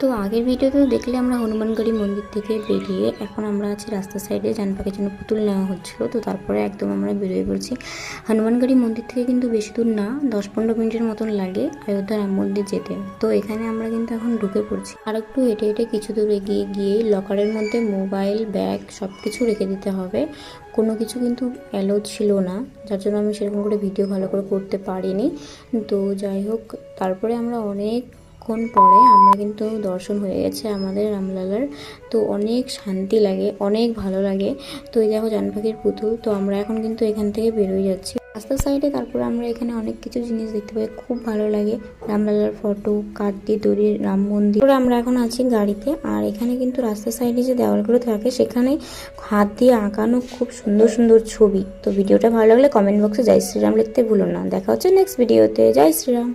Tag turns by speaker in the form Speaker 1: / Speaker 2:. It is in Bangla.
Speaker 1: তো আগের ভিডিওতেও দেখলে আমরা হনুমানগড়ি মন্দির থেকে বেরিয়ে এখন আমরা আছি রাস্তার সাইডে জানপাকের জন্য পুতুল নেওয়া হচ্ছিল। তো তারপরে একদম আমরা বেরিয়ে পড়ছি। হনুমানগড়ি মন্দির থেকে কিন্তু বেশি দূর না, দশ পনেরো মিনিটের মতন লাগে অযোধ্যা রাম মন্দির যেতে। তো এখানে আমরা কিন্তু এখন ঢুকে পড়ছি। আর একটু হেঁটে হেঁটে কিছু দূর এগিয়ে গিয়ে লকারের মধ্যে মোবাইল ব্যাগ সব কিছু রেখে দিতে হবে। কোনো কিছু কিন্তু অ্যালো ছিল না, যার জন্য আমি সেরকম করে ভিডিও ভালো করে করতে পারিনি। তো যাই হোক, তারপরে আমরা অনেকক্ষণ পরে আমরা কিন্তু দর্শন হয়ে গেছে আমাদের রামলালার। তো অনেক শান্তি লাগে, অনেক ভালো লাগে। তো এই দেখো জানপাখির পুতুল, তো আমরা এখন কিন্তু এখান থেকে বেরোয় যাচ্ছি। রাস্তার সাইডে তারপরে আমরা এখানে অনেক কিছু জিনিস দেখতে পাই, খুব ভালো লাগে। রামলালার ফটো কাঠ দিয়ে তৈরি রাম মন্দির। আমরা এখন আছি গাড়িতে, আর এখানে কিন্তু রাস্তার সাইডে যে দেওয়ালগুলো থাকে, সেখানে হাত দিয়ে আঁকানো খুব সুন্দর সুন্দর ছবি। তো ভিডিওটা ভালো লাগলে কমেন্ট বক্সে জয় শ্রীরাম লিখতে ভুলো না। দেখা হচ্ছে নেক্সট ভিডিওতে জয় শ্রীরাম।